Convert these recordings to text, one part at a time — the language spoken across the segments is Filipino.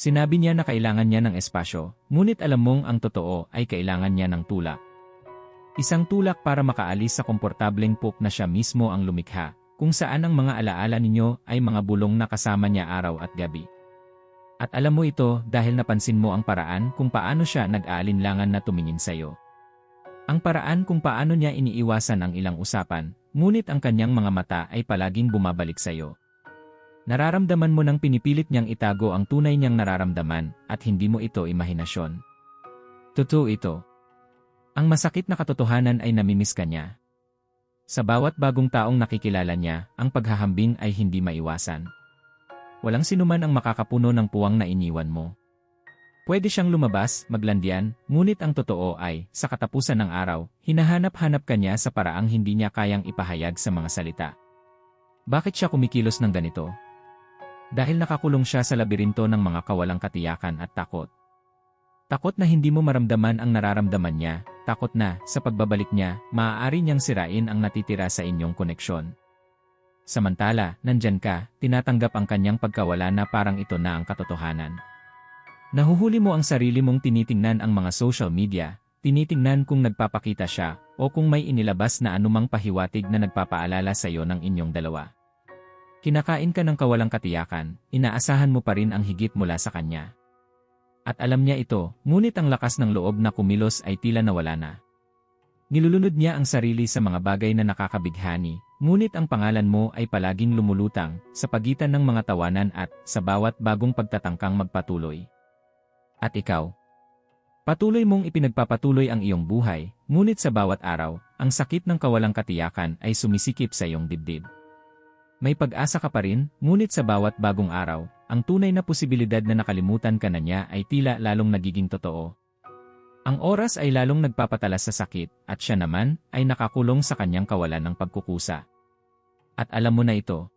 Sinabi niya na kailangan niya ng espasyo, ngunit alam mong ang totoo ay kailangan niya ng tulak. Isang tulak para makaalis sa komportableng pook na siya mismo ang lumikha, kung saan ang mga alaala ninyo ay mga bulong na kasama niya araw at gabi. At alam mo ito dahil napansin mo ang paraan kung paano siya nag-aalinlangan na tumingin sa'yo. Ang paraan kung paano niya iniiwasan ang ilang usapan, ngunit ang kanyang mga mata ay palaging bumabalik sa'yo. Nararamdaman mo nang pinipilit niyang itago ang tunay niyang nararamdaman at hindi mo ito imahinasyon. Totoo ito. Ang masakit na katotohanan ay namimiss ka niya. Sa bawat bagong taong nakikilala niya, ang paghahambing ay hindi maiwasan. Walang sinuman ang makakapuno ng puwang na iniwan mo. Pwede siyang lumabas, maglandian, ngunit ang totoo ay, sa katapusan ng araw, hinahanap-hanap ka niya sa paraang hindi niya kayang ipahayag sa mga salita. Bakit siya kumikilos ng ganito? Dahil nakakulong siya sa labirinto ng mga kawalang katiyakan at takot. Takot na hindi mo maramdaman ang nararamdaman niya, takot na, sa pagbabalik niya, maaari niyang sirain ang natitira sa inyong koneksyon. Samantala, nandyan ka, tinatanggap ang kanyang pagkawala na parang ito na ang katotohanan. Nahuhuli mo ang sarili mong tinitingnan ang mga social media, tinitingnan kung nagpapakita siya o kung may inilabas na anumang pahiwatig na nagpapaalala sa iyo ng inyong dalawa. Kinakain ka ng kawalang katiyakan, inaasahan mo pa rin ang higit mula sa kanya. At alam niya ito, ngunit ang lakas ng loob na kumilos ay tila nawala na. Nilulunod niya ang sarili sa mga bagay na nakakabighani, ngunit ang pangalan mo ay palaging lumulutang sa pagitan ng mga tawanan at sa bawat bagong pagtatangkang magpatuloy. At ikaw? Patuloy mong ipinagpapatuloy ang iyong buhay, ngunit sa bawat araw, ang sakit ng kawalang katiyakan ay sumisikip sa iyong dibdib. May pag-asa ka pa rin, ngunit sa bawat bagong araw, ang tunay na posibilidad na nakalimutan ka na niya ay tila lalong nagiging totoo. Ang oras ay lalong nagpapatalas sa sakit at siya naman ay nakakulong sa kanyang kawalan ng pagkukusa. At alam mo na ito.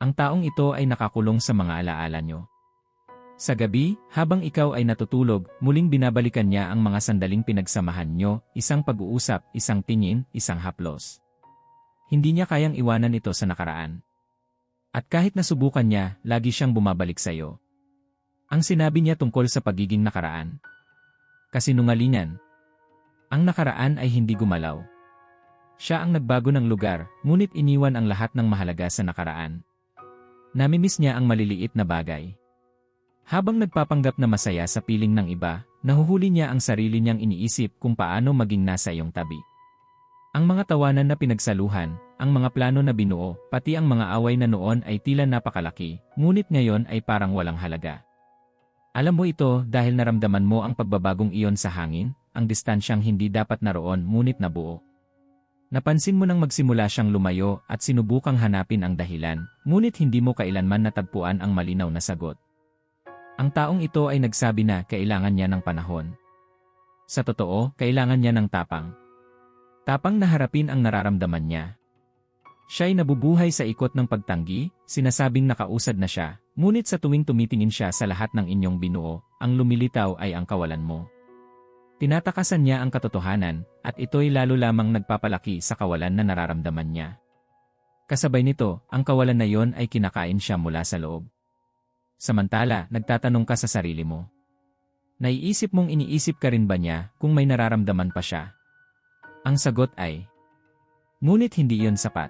Ang taong ito ay nakakulong sa mga alaala nyo. Sa gabi, habang ikaw ay natutulog, muling binabalikan niya ang mga sandaling pinagsamahan nyo, isang pag-uusap, isang tingin, isang haplos. Hindi niya kayang iwanan ito sa nakaraan. At kahit nasubukan niya, lagi siyang bumabalik sa iyo. Ang sinabi niya tungkol sa pagiging nakaraan. Kasinungalingan. Ang nakaraan ay hindi gumalaw. Siya ang nagbago ng lugar, ngunit iniwan ang lahat ng mahalaga sa nakaraan. Namimiss niya ang maliliit na bagay. Habang nagpapanggap na masaya sa piling ng iba, nahuhuli niya ang sarili niyang iniisip kung paano maging nasa iyong tabi. Ang mga tawanan na pinagsaluhan, ang mga plano na binuo, pati ang mga away na noon ay tila napakalaki, ngunit ngayon ay parang walang halaga. Alam mo ito dahil naramdaman mo ang pagbabagong iyon sa hangin, ang distansyang hindi dapat naroon ngunit nabuo. Napansin mo nang magsimula siyang lumayo at sinubukang hanapin ang dahilan, ngunit hindi mo kailanman natagpuan ang malinaw na sagot. Ang taong ito ay nagsabi na kailangan niya ng panahon. Sa totoo, kailangan niya ng tapang. Tapang na harapin ang nararamdaman niya. Siya'y nabubuhay sa ikot ng pagtanggi, sinasabing nakausad na siya, ngunit sa tuwing tumitingin siya sa lahat ng inyong binuo, ang lumilitaw ay ang kawalan mo. Tinatakasan niya ang katotohanan, at ito'y lalo lamang nagpapalaki sa kawalan na nararamdaman niya. Kasabay nito, ang kawalan na yon ay kinakain siya mula sa loob. Samantala, nagtatanong ka sa sarili mo. Naiisip mong iniisip ka rin ba niya kung may nararamdaman pa siya? Ang sagot ay, Ngunit hindi iyon sapat.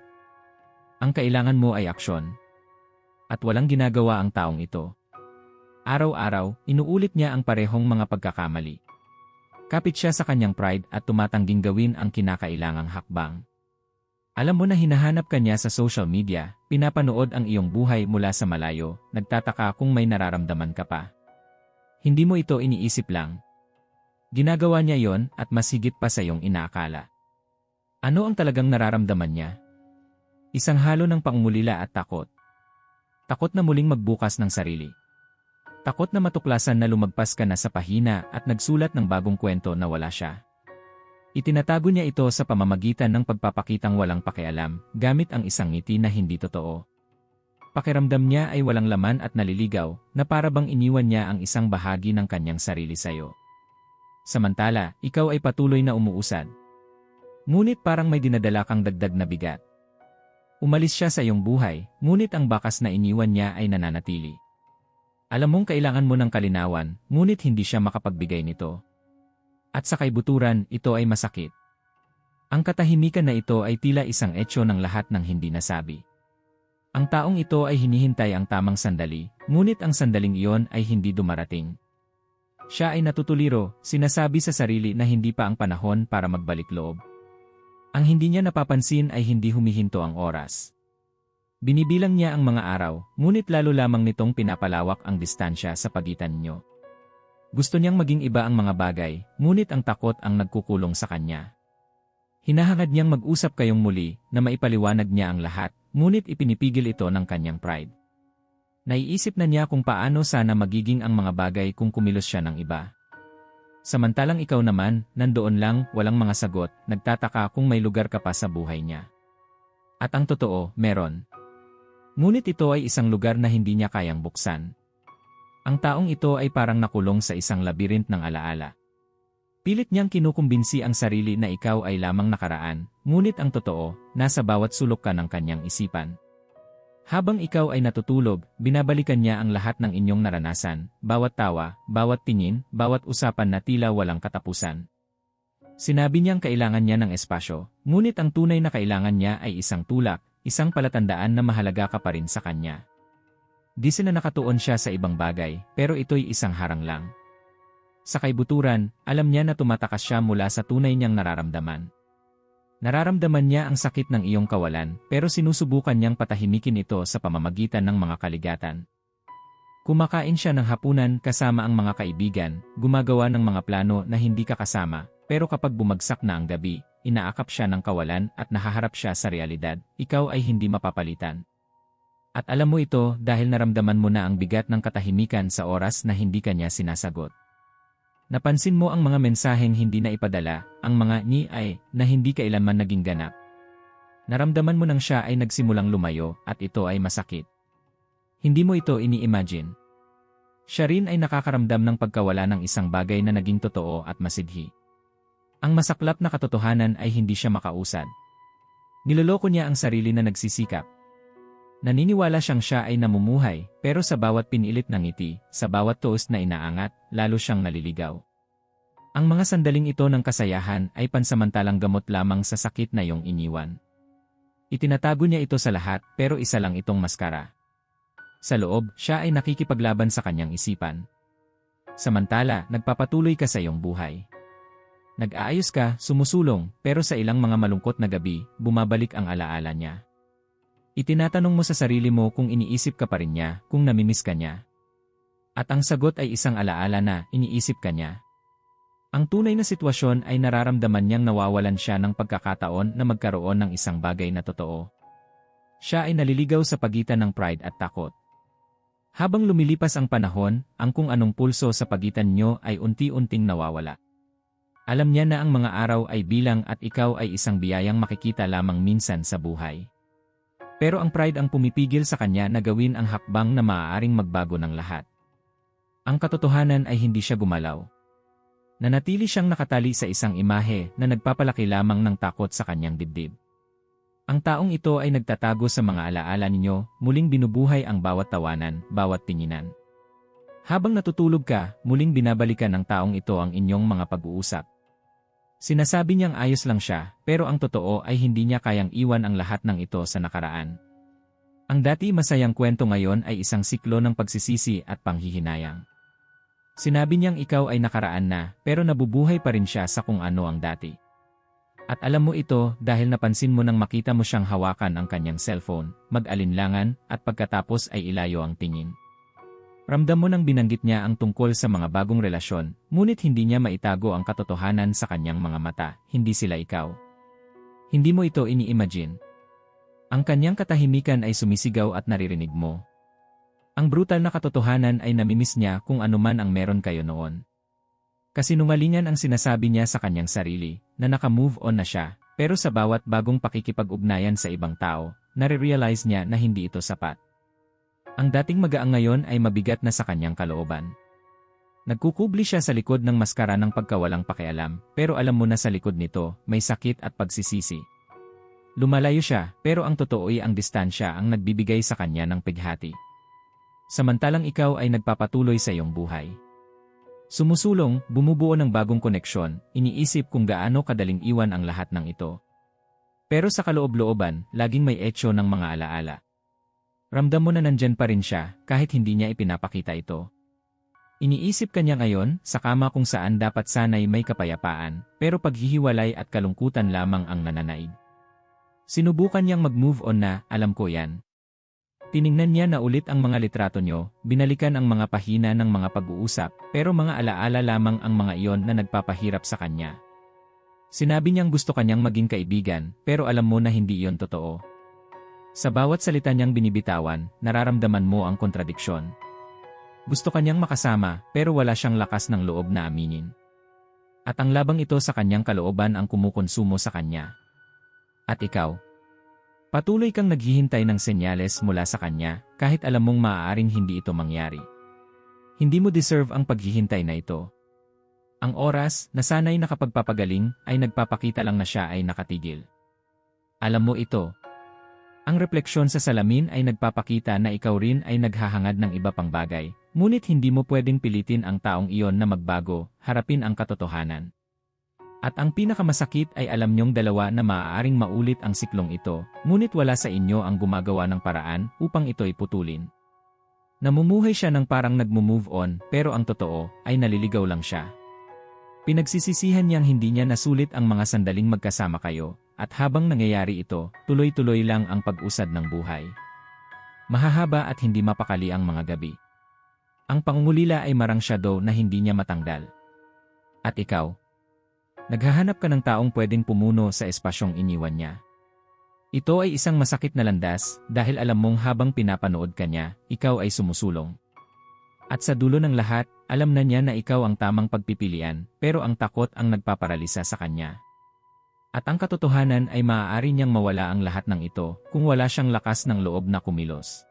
Ang kailangan mo ay aksyon. At walang ginagawa ang taong ito. Araw-araw, inuulit niya ang parehong mga pagkakamali. Kapit siya sa kanyang pride at tumatangging gawin ang kinakailangang hakbang. Alam mo na hinahanap ka niya sa social media, pinapanood ang iyong buhay mula sa malayo, nagtataka kung may nararamdaman ka pa. Hindi mo ito iniisip lang. Ginagawa niya yon at mas higit pa sa iyong inaakala. Ano ang talagang nararamdaman niya? Isang halo ng pangmulila at takot. Takot na muling magbukas ng sarili. Takot na matuklasan na lumagpas ka na sa pahina at nagsulat ng bagong kwento na wala siya. Itinatago niya ito sa pamamagitan ng pagpapakitang walang pakialam gamit ang isang ngiti na hindi totoo. Pakiramdam niya ay walang laman at naliligaw na para bang iniwan niya ang isang bahagi ng kanyang sarili sayo. Samantala, ikaw ay patuloy na umuusad. Ngunit parang may dinadala kang dagdag na bigat. Umalis siya sa iyong buhay, ngunit ang bakas na iniwan niya ay nananatili. Alam mong kailangan mo ng kalinawan, ngunit hindi siya makapagbigay nito. At sa kaibuturan, ito ay masakit. Ang katahimikan na ito ay tila isang etyo ng lahat ng hindi nasabi. Ang taong ito ay hinihintay ang tamang sandali, ngunit ang sandaling iyon ay hindi dumarating. Siya ay natutuliro, sinasabi sa sarili na hindi pa ang panahon para magbalik loob. Ang hindi niya napapansin ay hindi humihinto ang oras. Binibilang niya ang mga araw, ngunit lalo lamang nitong pinapalawak ang distansya sa pagitan niyo. Gusto niyang maging iba ang mga bagay, ngunit ang takot ang nagkukulong sa kanya. Hinahangad niyang mag-usap kayong muli na maipaliwanag niya ang lahat, ngunit ipinipigil ito ng kanyang pride. Naiisip na niya kung paano sana magiging ang mga bagay kung kumilos siya ng iba. Samantalang ikaw naman, nandoon lang, walang mga sagot, nagtataka kung may lugar ka pa sa buhay niya. At ang totoo, meron. Ngunit ito ay isang lugar na hindi niya kayang buksan. Ang taong ito ay parang nakulong sa isang labirint ng alaala. Pilit niyang kinukumbinsi ang sarili na ikaw ay lamang nakaraan, ngunit ang totoo, nasa bawat sulok ka ng kanyang isipan. Habang ikaw ay natutulog, binabalikan niya ang lahat ng inyong naranasan, bawat tawa, bawat tingin, bawat usapan na tila walang katapusan. Sinabi niyang kailangan niya ng espasyo, ngunit ang tunay na kailangan niya ay isang tulak, isang palatandaan na mahalaga ka pa rin sa kanya. Di sila nakatuon siya sa ibang bagay, pero ito'y isang harang lang. Sa kaibuturan, alam niya na tumatakas siya mula sa tunay niyang nararamdaman. Nararamdaman niya ang sakit ng iyong kawalan, pero sinusubukan niyang patahimikin ito sa pamamagitan ng mga kaligatan. Kumakain siya ng hapunan kasama ang mga kaibigan, gumagawa ng mga plano na hindi ka kasama, pero kapag bumagsak na ang gabi, inaakap siya ng kawalan at nahaharap siya sa realidad, ikaw ay hindi mapapalitan. At alam mo ito dahil naramdaman mo na ang bigat ng katahimikan sa oras na hindi kanya sinasagot. Napansin mo ang mga mensaheng hindi na ipadala, ang mga ni ay na hindi kailanman naging ganap. Naramdaman mo nang siya ay nagsimulang lumayo at ito ay masakit. Hindi mo ito ini-imagine. Siya rin ay nakakaramdam ng pagkawala ng isang bagay na naging totoo at masidhi. Ang masaklap na katotohanan ay hindi siya makausad. Niloloko niya ang sarili na nagsisikap. Naniniwala siyang siya ay namumuhay, pero sa bawat pinilit ng ngiti, sa bawat toast na inaangat, lalo siyang naliligaw. Ang mga sandaling ito ng kasayahan ay pansamantalang gamot lamang sa sakit na iyong iniwan. Itinatago niya ito sa lahat pero isa lang itong maskara. Sa loob, siya ay nakikipaglaban sa kanyang isipan. Samantala, nagpapatuloy ka sa iyong buhay. Nag-aayos ka, sumusulong, pero sa ilang mga malungkot na gabi, bumabalik ang alaala niya. Itinatanong mo sa sarili mo kung iniisip ka pa rin niya, kung namimiss ka niya. At ang sagot ay isang alaala na iniisip ka niya. Ang tunay na sitwasyon ay nararamdaman niyang nawawalan siya ng pagkakataon na magkaroon ng isang bagay na totoo. Siya ay naliligaw sa pagitan ng pride at takot. Habang lumilipas ang panahon, ang kung anong pulso sa pagitan niyo ay unti-unting nawawala. Alam niya na ang mga araw ay bilang at ikaw ay isang biyayang makikita lamang minsan sa buhay. Pero ang pride ang pumipigil sa kanya na gawin ang hakbang na maaaring magbago ng lahat. Ang katotohanan ay hindi siya gumalaw. Nanatili siyang nakatali sa isang imahe na nagpapalaki lamang ng takot sa kanyang dibdib. Ang taong ito ay nagtatago sa mga alaala ninyo, muling binubuhay ang bawat tawanan, bawat tinginan. Habang natutulog ka, muling binabalikan ng taong ito ang inyong mga pag-uusap. Sinasabi niyang ayos lang siya, pero ang totoo ay hindi niya kayang iwan ang lahat ng ito sa nakaraan. Ang dati masayang kwento ngayon ay isang siklo ng pagsisisi at panghihinayang. Sinabi niyang ikaw ay nakaraan na, pero nabubuhay pa rin siya sa kung ano ang dati. At alam mo ito dahil napansin mo nang makita mo siyang hawakan ang kanyang cellphone, mag-alinlangan, at pagkatapos ay ilayo ang tingin. Ramdam mo nang binanggit niya ang tungkol sa mga bagong relasyon, ngunit hindi niya maitago ang katotohanan sa kanyang mga mata, hindi sila ikaw. Hindi mo ito ini-imagine. Ang kanyang katahimikan ay sumisigaw at naririnig mo. Ang brutal na katotohanan ay namimiss niya kung anuman ang meron kayo noon. Kasinungalingan ang sinasabi niya sa kanyang sarili, na naka-move on na siya, pero sa bawat bagong pakikipag-ugnayan sa ibang tao, nare-realize niya na hindi ito sapat. Ang dating magaang ngayon ay mabigat na sa kanyang kalooban. Nagkukubli siya sa likod ng maskara ng pagkawalang pakialam, pero alam mo na sa likod nito, may sakit at pagsisisi. Lumalayo siya, pero ang totoo ay ang distansya ang nagbibigay sa kanya ng pighati. Samantalang ikaw ay nagpapatuloy sa iyong buhay. Sumusulong, bumubuo ng bagong koneksyon, iniisip kung gaano kadaling iwan ang lahat ng ito. Pero sa kaloob-looban, laging may etyo ng mga alaala. Ramdam mo na nandyan pa rin siya, kahit hindi niya ipinapakita ito. Iniisip kanya ngayon, sa kama kung saan dapat sanay may kapayapaan, pero paghihiwalay at kalungkutan lamang ang nananaig. Sinubukan niyang mag-move on na, alam ko yan, Tiningnan niya na ulit ang mga litrato nyo, binalikan ang mga pahina ng mga pag-uusap, pero mga alaala lamang ang mga iyon na nagpapahirap sa kanya. Sinabi niyang gusto kanyang maging kaibigan, pero alam mo na hindi iyon totoo. Sa bawat salita niyang binibitawan, nararamdaman mo ang kontradiksyon. Gusto kanyang makasama, pero wala siyang lakas ng loob na aminin. At ang labang ito sa kanyang kalooban ang kumukonsumo sa kanya. At ikaw, Patuloy kang naghihintay ng senyales mula sa kanya kahit alam mong maaaring hindi ito mangyari. Hindi mo deserve ang paghihintay na ito. Ang oras na sanay nakapagpapagaling ay nagpapakita lang na siya ay nakatigil. Alam mo ito. Ang refleksyon sa salamin ay nagpapakita na ikaw rin ay naghahangad ng iba pang bagay, ngunit hindi mo pwedeng pilitin ang taong iyon na magbago, harapin ang katotohanan. At ang pinakamasakit ay alam niyong dalawa na maaaring maulit ang siklong ito, ngunit wala sa inyo ang gumagawa ng paraan upang ito'y putulin. Namumuhay siya ng parang nagmo-move on pero ang totoo ay naliligaw lang siya. Pinagsisisihan niyang hindi niya nasulit ang mga sandaling magkasama kayo, at habang nangyayari ito, tuloy-tuloy lang ang pag-usad ng buhay. Mahahaba at hindi mapakali ang mga gabi. Ang pangungulila ay marang shadow na hindi niya matanggal. At ikaw, Naghahanap ka ng taong pwedeng pumuno sa espasyong iniwan niya. Ito ay isang masakit na landas dahil alam mong habang pinapanood ka niya, ikaw ay sumusulong. At sa dulo ng lahat, alam na niya na ikaw ang tamang pagpipilian, pero ang takot ang nagpaparalisa sa kanya. At ang katotohanan ay maaari niyang mawala ang lahat ng ito kung wala siyang lakas ng loob na kumilos.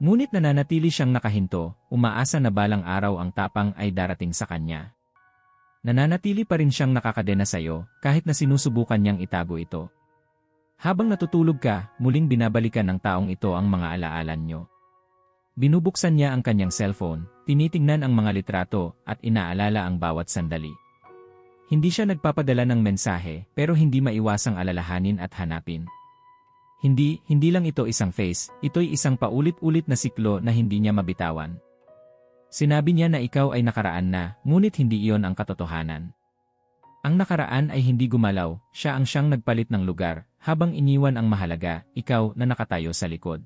Ngunit nananatili siyang nakahinto, umaasa na balang araw ang tapang ay darating sa kanya. Nananatili pa rin siyang nakakadena sa iyo kahit na sinusubukan niyang itago ito. Habang natutulog ka, muling binabalikan ng taong ito ang mga alaalan niyo. Binubuksan niya ang kanyang cellphone, tinitingnan ang mga litrato at inaalala ang bawat sandali. Hindi siya nagpapadala ng mensahe pero hindi maiwasang alalahanin at hanapin. Hindi, hindi lang ito isang face, ito'y isang paulit-ulit na siklo na hindi niya mabitawan. Sinabi niya na ikaw ay nakaraan na, ngunit hindi iyon ang katotohanan. Ang nakaraan ay hindi gumalaw, siya ang siyang nagpalit ng lugar, habang iniwan ang mahalaga, ikaw na nakatayo sa likod.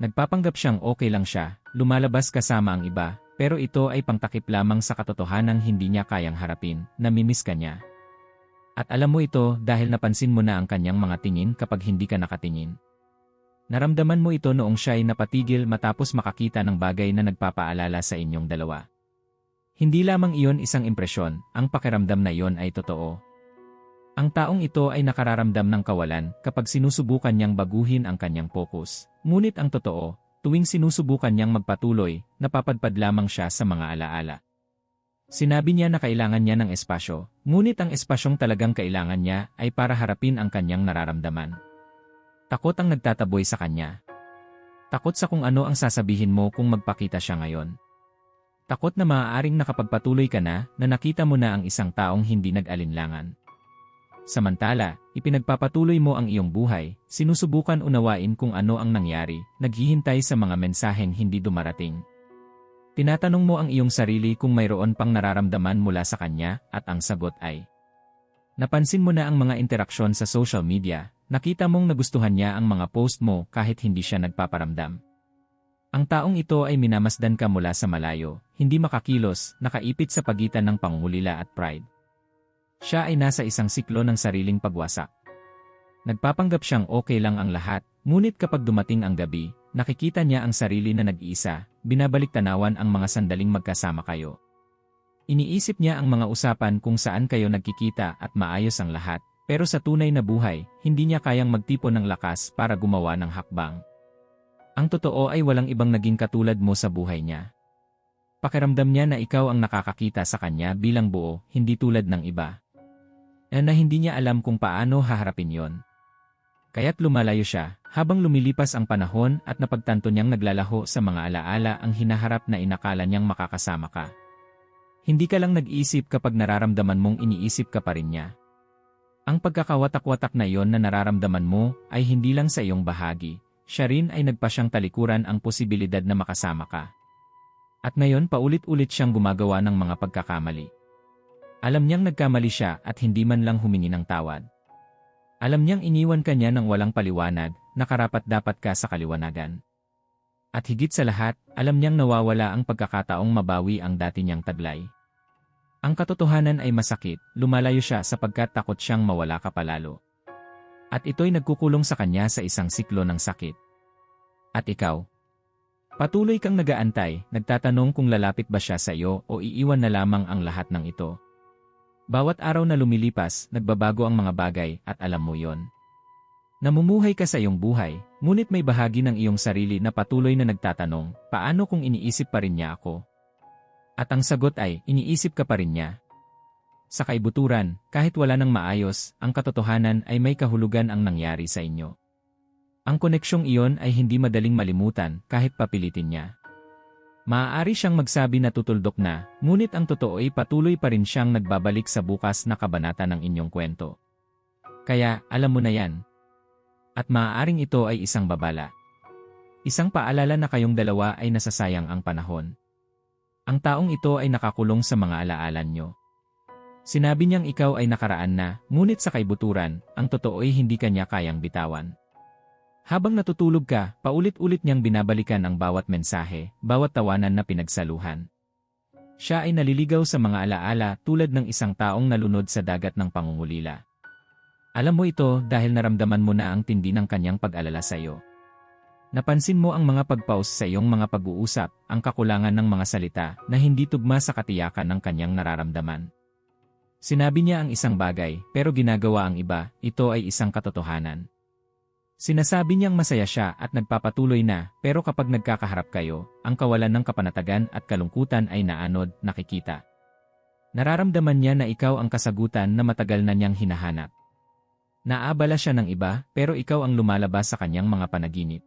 Nagpapanggap siyang okay lang siya, lumalabas kasama ang iba, pero ito ay pangtakip lamang sa katotohanang hindi niya kayang harapin, namimiss ka niya. At alam mo ito dahil napansin mo na ang kanyang mga tingin kapag hindi ka nakatingin. Naramdaman mo ito noong siya ay napatigil matapos makakita ng bagay na nagpapaalala sa inyong dalawa. Hindi lamang iyon isang impresyon, ang pakiramdam na iyon ay totoo. Ang taong ito ay nakararamdam ng kawalan kapag sinusubukan niyang baguhin ang kanyang focus. Ngunit ang totoo, tuwing sinusubukan niyang magpatuloy, napapadpad lamang siya sa mga alaala. Sinabi niya na kailangan niya ng espasyo, ngunit ang espasyong talagang kailangan niya ay para harapin ang kanyang nararamdaman. Takot ang nagtataboy sa kanya. Takot sa kung ano ang sasabihin mo kung magpakita siya ngayon. Takot na maaaring nakapagpatuloy ka na na nakita mo na ang isang taong hindi nag-alinlangan. Samantala, ipinagpapatuloy mo ang iyong buhay, sinusubukan unawain kung ano ang nangyari, naghihintay sa mga mensaheng hindi dumarating. Tinatanong mo ang iyong sarili kung mayroon pang nararamdaman mula sa kanya at ang sagot ay Napansin mo na ang mga interaksyon sa social media, Nakita mong nagustuhan niya ang mga post mo kahit hindi siya nagpaparamdam. Ang taong ito ay minamasdan ka mula sa malayo, hindi makakilos, nakaipit sa pagitan ng pangungulila at pride. Siya ay nasa isang siklo ng sariling pagwasak. Nagpapanggap siyang okay lang ang lahat, ngunit kapag dumating ang gabi, nakikita niya ang sarili na nag-iisa, binabalik tanawan ang mga sandaling magkasama kayo. Iniisip niya ang mga usapan kung saan kayo nagkikita at maayos ang lahat, pero sa tunay na buhay, hindi niya kayang magtipon ng lakas para gumawa ng hakbang. Ang totoo ay walang ibang naging katulad mo sa buhay niya. Pakiramdam niya na ikaw ang nakakakita sa kanya bilang buo, hindi tulad ng iba. E na hindi niya alam kung paano haharapin yon. Kaya't lumalayo siya, habang lumilipas ang panahon at napagtanto niyang naglalaho sa mga alaala ang hinaharap na inakala niyang makakasama ka. Hindi ka lang nag-iisip kapag nararamdaman mong iniisip ka pa rin niya. Ang pagkakawatak-watak na iyon na nararamdaman mo ay hindi lang sa iyong bahagi, siya rin ay nagpasyang talikuran ang posibilidad na makasama ka. At ngayon paulit-ulit siyang gumagawa ng mga pagkakamali. Alam niyang nagkamali siya at hindi man lang humingi ng tawad. Alam niyang iniwan ka niya ng walang paliwanag, nakarapat dapat ka sa kaliwanagan. At higit sa lahat, alam niyang nawawala ang pagkakataong mabawi ang dati niyang taglay. Ang katotohanan ay masakit, lumalayo siya sapagkat takot siyang mawala ka palalo. At ito'y nagkukulong sa kanya sa isang siklo ng sakit. At ikaw? Patuloy kang nagaantay, nagtatanong kung lalapit ba siya sa iyo o iiwan na lamang ang lahat ng ito. Bawat araw na lumilipas, nagbabago ang mga bagay at alam mo yon. Namumuhay ka sa iyong buhay, ngunit may bahagi ng iyong sarili na patuloy na nagtatanong, paano kung iniisip pa rin niya ako? At ang sagot ay, iniisip ka pa rin niya. Sa kaibuturan, kahit wala nang maayos, ang katotohanan ay may kahulugan ang nangyari sa inyo. Ang koneksyong iyon ay hindi madaling malimutan kahit papilitin niya. Maaari siyang magsabi na tutuldok na, ngunit ang totoo ay patuloy pa rin siyang nagbabalik sa bukas na kabanata ng inyong kwento. Kaya, alam mo na yan. At maaaring ito ay isang babala. Isang paalala na kayong dalawa ay nasasayang ang panahon. Ang taong ito ay nakakulong sa mga alaalan nyo. Sinabi niyang ikaw ay nakaraan na, ngunit sa kaibuturan, ang totoo ay hindi kanya kayang bitawan. Habang natutulog ka, paulit-ulit niyang binabalikan ang bawat mensahe, bawat tawanan na pinagsaluhan. Siya ay naliligaw sa mga alaala tulad ng isang taong nalunod sa dagat ng pangungulila. Alam mo ito dahil naramdaman mo na ang tindi ng kanyang pag-alala sa iyo. Napansin mo ang mga pagpaus sa iyong mga pag-uusap, ang kakulangan ng mga salita na hindi tugma sa katiyakan ng kanyang nararamdaman. Sinabi niya ang isang bagay, pero ginagawa ang iba, ito ay isang katotohanan. Sinasabi niyang masaya siya at nagpapatuloy na, pero kapag nagkakaharap kayo, ang kawalan ng kapanatagan at kalungkutan ay naanod, nakikita. Nararamdaman niya na ikaw ang kasagutan na matagal na niyang hinahanap. Naabala siya ng iba, pero ikaw ang lumalabas sa kanyang mga panaginip.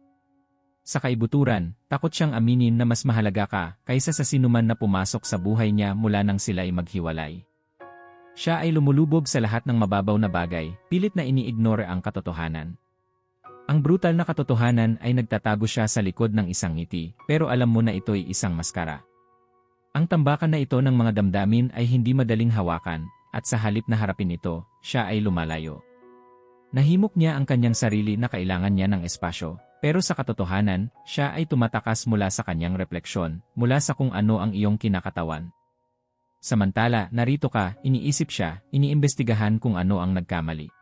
Sa kaibuturan, takot siyang aminin na mas mahalaga ka kaysa sa sinuman na pumasok sa buhay niya mula nang sila ay maghiwalay. Siya ay lumulubog sa lahat ng mababaw na bagay, pilit na iniignore ang katotohanan. Ang brutal na katotohanan ay nagtatago siya sa likod ng isang ngiti, pero alam mo na ito'y isang maskara. Ang tambakan na ito ng mga damdamin ay hindi madaling hawakan, at sa halip na harapin ito, siya ay lumalayo. Nahimok niya ang kanyang sarili na kailangan niya ng espasyo, pero sa katotohanan, siya ay tumatakas mula sa kanyang refleksyon, mula sa kung ano ang iyong kinakatawan. Samantala, narito ka, iniisip siya, iniimbestigahan kung ano ang nagkamali.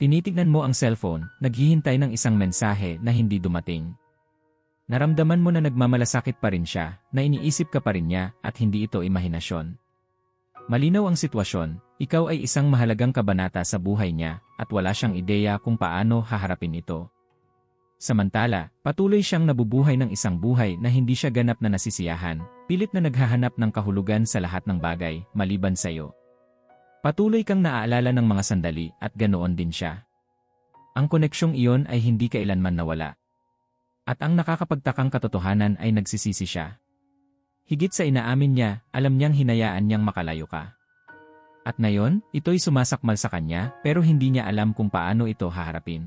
Tinitignan mo ang cellphone, naghihintay ng isang mensahe na hindi dumating. Naramdaman mo na nagmamalasakit pa rin siya, na iniisip ka pa rin niya at hindi ito imahinasyon. Malinaw ang sitwasyon, ikaw ay isang mahalagang kabanata sa buhay niya at wala siyang ideya kung paano haharapin ito. Samantala, patuloy siyang nabubuhay ng isang buhay na hindi siya ganap na nasisiyahan, pilit na naghahanap ng kahulugan sa lahat ng bagay, maliban sa iyo. Patuloy kang naaalala ng mga sandali at ganoon din siya. Ang koneksyong iyon ay hindi kailanman nawala. At ang nakakapagtakang katotohanan ay nagsisisi siya. Higit sa inaamin niya, alam niyang hinayaan niyang makalayo ka. At ngayon, ito'y sumasakmal sa kanya pero hindi niya alam kung paano ito haharapin.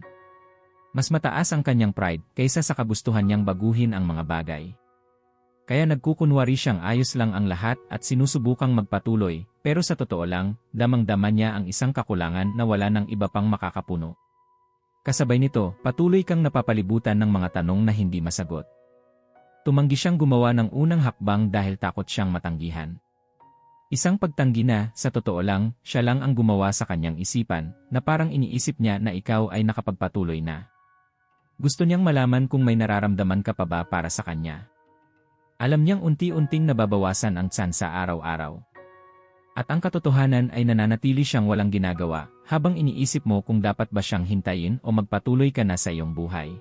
Mas mataas ang kanyang pride kaysa sa kagustuhan niyang baguhin ang mga bagay. Kaya nagkukunwari siyang ayos lang ang lahat at sinusubukang magpatuloy, pero sa totoo lang, damang-dama niya ang isang kakulangan na wala ng iba pang makakapuno. Kasabay nito, patuloy kang napapalibutan ng mga tanong na hindi masagot. Tumanggi siyang gumawa ng unang hakbang dahil takot siyang matanggihan. Isang pagtanggi na, sa totoo lang, siya lang ang gumawa sa kanyang isipan, na parang iniisip niya na ikaw ay nakapagpatuloy na. Gusto niyang malaman kung may nararamdaman ka pa ba para sa kanya. Alam niyang unti-unting nababawasan ang tsansa araw-araw. At ang katotohanan ay nananatili siyang walang ginagawa, habang iniisip mo kung dapat ba siyang hintayin o magpatuloy ka na sa iyong buhay.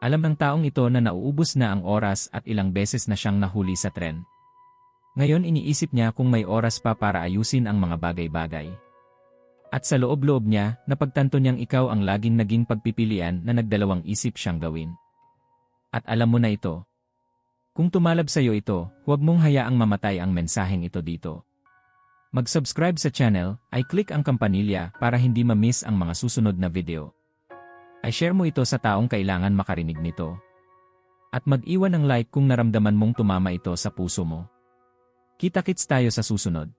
Alam ng taong ito na nauubos na ang oras at ilang beses na siyang nahuli sa tren. Ngayon iniisip niya kung may oras pa para ayusin ang mga bagay-bagay. At sa loob-loob niya, napagtanto niyang ikaw ang laging naging pagpipilian na nagdalawang isip siyang gawin. At alam mo na ito. Kung tumalab sa iyo ito, huwag mong hayaang mamatay ang mensaheng ito dito. Mag-subscribe sa channel, ay click ang kampanilya para hindi ma-miss ang mga susunod na video. Ay share mo ito sa taong kailangan makarinig nito. At mag-iwan ng like kung naramdaman mong tumama ito sa puso mo. Kita-kits tayo sa susunod.